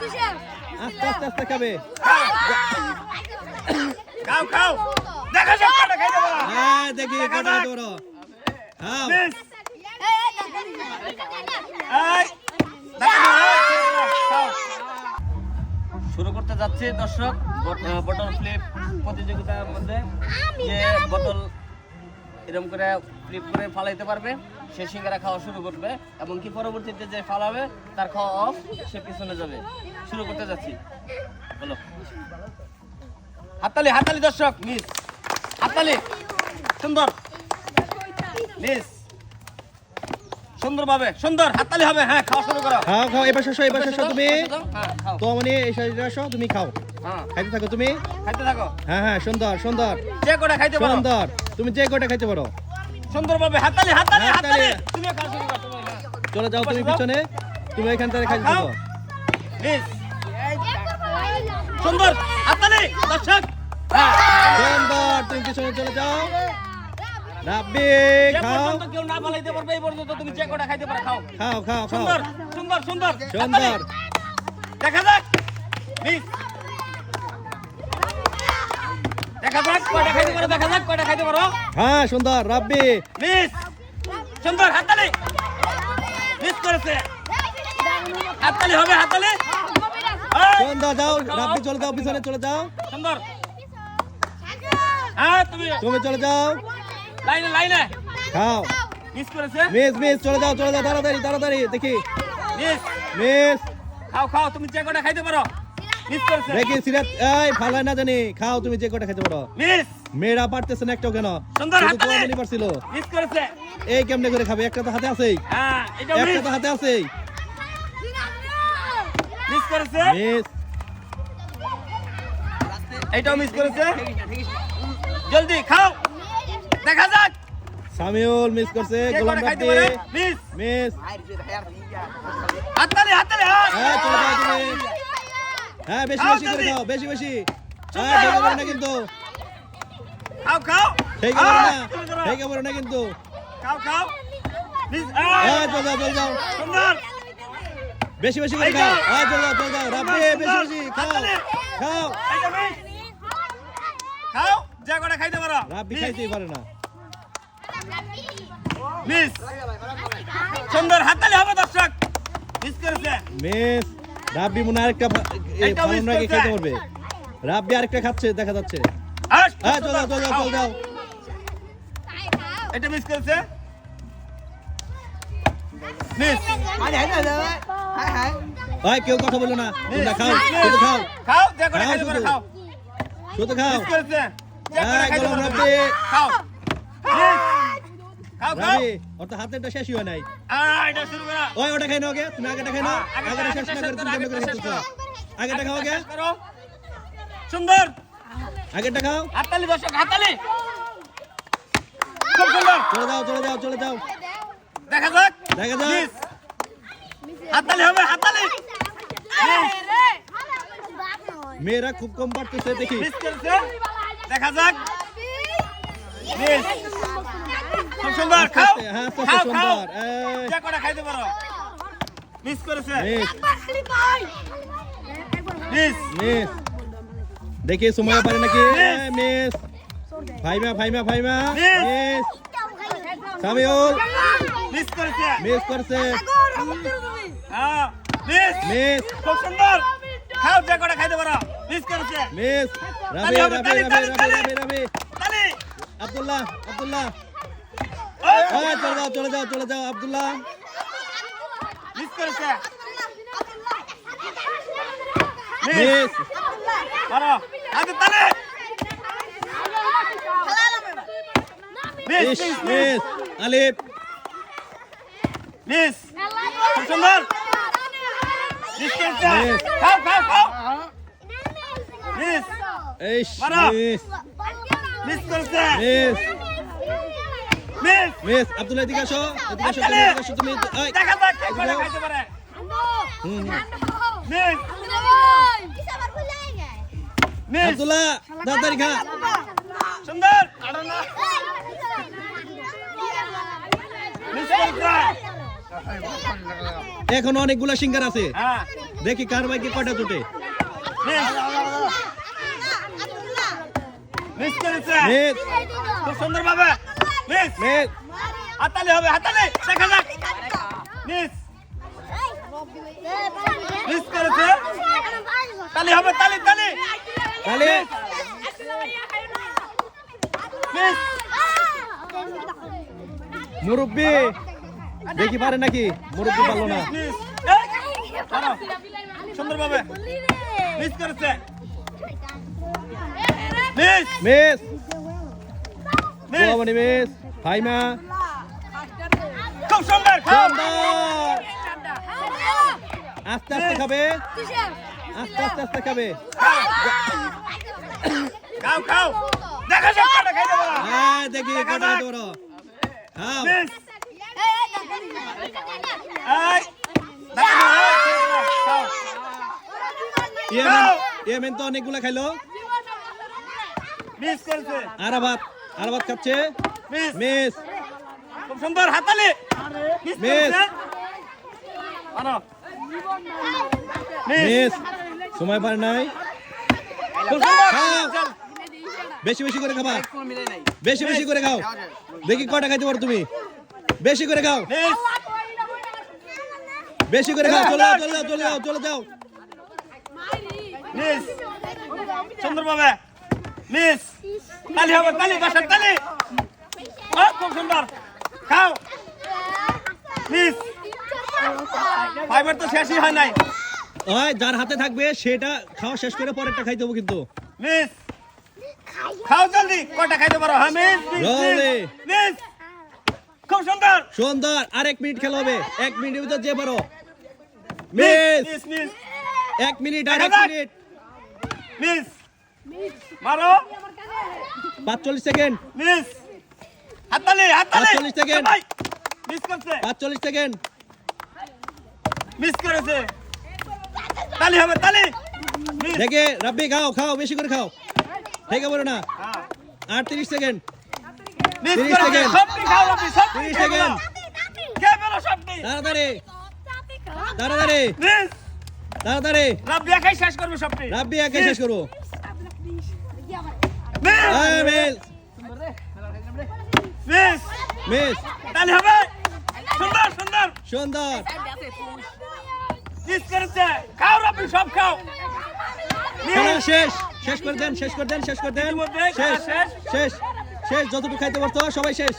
আস্তে আস্তে আস্তে খাবে। খাও খাও। দেখা যাক কটা খাইতে পারো। হ্যাঁ দেখি কটা খাও। শুরু করতে যাচ্ছি দর্শক। বটল ফ্লিপ প্রতিযোগিতার মধ্যে যে বোতল এরকম করে ফ্লিপ করে ফালাইতে পারবে। সে সিঙ্গারা খাওয়া শুরু করবে এমনকি পরবর্তীতে যে ফালাবে তার খাওয়া অফ সে পিছনে যাবে। শুরু করতে যাচ্ছি। বলো। হাততালি হাততালি দর্শক মিস হাততালি সুন্দর। মিস সুন্দরভাবে সুন্দর হাততালি হবে। হ্যাঁ খাওয়া শুরু করো। খাও খাও এবার শোষো এবার শোষো তুমি। হ্যাঁ তো মানে এই তুমি খাও। হ্যাঁ। খাইতে থাকো তুমি। খাইতে থাকো। হ্যাঁ হ্যাঁ সুন্দর সুন্দর। যে কটা খাইতে পারো। সুন্দর। তুমি যে কটা খাইতে পারো। সুন্দরভাবে হাততালি হাততালি। হাততালি। তুমি। চলে যাও তুমি। পিছনে। তুমি এখান থেকে খাও। থাকো। মিস সুন্দর। হাততালি দর্শক। হ্যাঁ। সুন্দর। তুমি পিছনে চলে যাও। রাব্বি খাও। কেউ না ফালাইতে পারবে এই পর্যন্ত তুমি যে কটা খাইতে পারো খাও। খাও খাও সুন্দর সুন্দর সুন্দর। সুন্দর। দেখা যাক। মিস দেখা যাক কয়টা খাইতে পারো দেখা যাক কয়টা খাইতে পারো। হ্যাঁ সুন্দর রাব্বি। মিস সুন্দর হাততালি। মিস করেছে। হাততালি হবে হাততালি। সুন্দর যাও রাব্বি চলে যাও পিছনে চলে যাও। সুন্দর। হ্যাঁ তুমি তুমি চলে যাও। লাইনে লাইনে। খাও মিস করেছে। মিস মিস চলে যাও চলে যাও তাড়াতাড়ি তাড়াতাড়ি দেখি। মিস। মিস। খাও খাও তুমি যে কটা খাইতে পারো। দেখি সিরাত এই ফালাই না জানি। খাও তুমি যে কটা খেতে পারো। মিস! মেয়েরা পারতেছে না একটাও কেন? সুন্দর, মনে পারছিল। মিস করেছে। এই কেমনে করে খাবে? একটা তো হাতে আছেই। হ্যাঁ এটা একটা তো হাতে আছেই। মিস করেছে? মিস। এইটাও মিস করেছে? জলদি খাও। দেখা যাক। সামিউল মিস করছে গোলাম রাব্বি মিস। মিস। হাততালি হাততালি হ্যাঁ চলে যাও তুমি হ্যাঁ বেশি বেশি করে। খাও বেশি বেশি। হ্যাঁ ঠেকে পড়ো না কিন্তু। খাও খাও। ঠেকে পড়ো না। করো। ঠেকে পড়ো না কিন্তু। খাও খাও। হ্যাঁ চলে যাও চলে যাও। সুন্দর। বেশি বেশি করে খাও। হ্যাঁ চলে যাও চলে যাও। রাব্বি বেশি বেশি খাও। খাও। খাও যা কটা খাইতে পারো। রাব্বি খাইতেই পারে না। মিস সুন্দর হাততালি হবে দর্শক। মিস করেছে। মিস রাব্বি মনে হয় আরেকটা করছে। খেতে পারবে। রাব্বি আরেকটা খাচ্ছে দেখা যাচ্ছে। হ্যাঁ চলে যাও চলে যাও চলে যাও এটা মিস করেছে? মিস ভাই কেউ কথা বলো না। তোমরা খাও মিস, শুধু খাও। খাও কটা খাও। খাও। শুধু খাও। মিস করেছে। হ্যাঁ, রাব্বি। খাও। মিস। খাও খাও। ওর তো হাতেরটা শেষই হয় নাই। এটা শুরু করো। ওই ওটা খাই নাও আগে। তুমি আগেটা খাই নাও। আগেটা- আগেটা শেষ না করে তুমি শেষ কেমনে করে করো, খেতেছো আগেটা আগেটা খাও আগে। শেষ করো। সুন্দর। আগেরটা খাও। হাততালি দর্শক হাততালি। খুব সুন্দর। চলে যাও চলে যাও চলে যাও। দেখা যাক। দেখা যাক। হাততালি হবে হাততালি। মেয়েরা খুব কম পারতেছে দেখি। দেখা যাক। খুব সুন্দর খাও। হ্যাঁ খাও খাও। সুন্দর এই, যা কটা খাইতে পারো। মিস করেছে। মিস। মিস। দেখি সময় পারে নাকি? মিস। ভাইমা ভাইমা ভাইমা। মিস। সামিউল। মিস করেছে। মিস করছে। হ্যাঁ মিস। মিস। খুব সুন্দর। খাও যা কটা খাইতে পারো। মিস করেছে। মিস। রাবি রাবি রাবি রাবি রাবি আব্দুল্লাহ আব্দুল্লাহ। ওই, এই, চলে যাও চলে যাও চলে যাও আব্দুল্লাহ মিস করেছে মিস মারো হাতে তালি মিস ইস মিস মিস আলিফ মিস খুব সুন্দর মিস করেছে মিস। খাও খাও খাও মিস ইস মারো। মিস মিস করেছে মিস মিস! মিস আব্দুল্লাহ এদিকে আসো এদিকে আসো তুমি এদিকে আসো তুমি দেখা যাক কে খাইতে পারে। হুম। মিস! মিস! আব্দুল্লাহ তাড়াতাড়ি খা। সুন্দর! মিস এখন অনেকগুলা সিঙ্গার আছে। হ্যাঁ। দেখি কার বাইকে কয়টা চোটে মিস! করেছে। মিস! খুব সুন্দর ভাবে মিস মিস হাতালি হবে হাতালি। দেখা যাক। মিস মিস করেছে। তালি হবে তালি তালি। তাহলে মিস মুরব্বি দেখি পারে নাকি? মুরব্বি পারল না। মিস দাঁড়াও। সুন্দর ভাবে মিস করেছে miss miss miss Golamoni miss Faima খুব সুন্দর আস্তে আস্তে খাবে। আস্তে আস্তে আস্তে খাবে। খাও খাও। দেখা যাক কটা খাইতে পারো। হ্যাঁ দেখি কটা পারো। খাও। এই। তো অনেকগুলো খাইলো। মিস করেছে। আরাবাত আরাবাত খাচ্ছে। মিস। মিস। খুব সুন্দর হাতালি মিস মিস। সময় পার নাই। সুন্দর। বেশি বেশি করে খাবা। বেশি বেশি করে খাও। দেখি কটা খাইতে পারো তুমি। বেশি করে খাও। মিস। বেশি করে খাও। চলে যাও চলে। যাও চলে যাও চলে যাও। মিস। সুন্দর ভাবে মিস। তালি হবে তালি বাসার তালি। খুব সুন্দর খাও ফাইবার তো শেষই হয় নাই ওই যার হাতে থাকবে সেটা খাওয়া শেষ করে পরেরটা খাইতে হবে কিন্তু। মিস খাও জলদি। কটা খাইতে পারো? হ্যাঁ মিস মিস, খুব সুন্দর। সুন্দর। আর এক মিনিট খেলা হবে। এক মিনিটের ভিতর যে পারো। মিস মিস মিস এক মিনিট আর এক মিনিট। মিস মারো। পাঁচচল্লিশ সেকেন্ড। মিস হাততালি হাততালি। 45 সেকেন্ড। মিস করছে। পাঁচচল্লিশ সেকেন্ড মিস করেছে। তালি হবে তালি। দেখে রাব্বি খাও খাও বেশি করে খাও। ঠিক আছে না। হ্যাঁ। আটত্রিশ সেকেন্ড মিস 30 করেছে সেকেন্ড। সবটি খাও রবি সবটি 30 সেকেন্ড। সবটি তাড়াতাড়ি। তাড়াতাড়ি। মিস তাড়াতাড়ি। রবি একাই শেষ করবে সবটি রাব্বি একে শেষ করব। মিস হ্যাঁ মিস মিস মিস। তাহলে হবে? সুন্দর সুন্দর। সুন্দর। মিস করেছে। খাও রবি সব খাও। শেষ। শেষ করে দেন শেষ করে দেন শেষ করে দেন। শেষ শেষ। শেষ শেষ। যতটুকু খাইতে পারতো সবাই শেষ।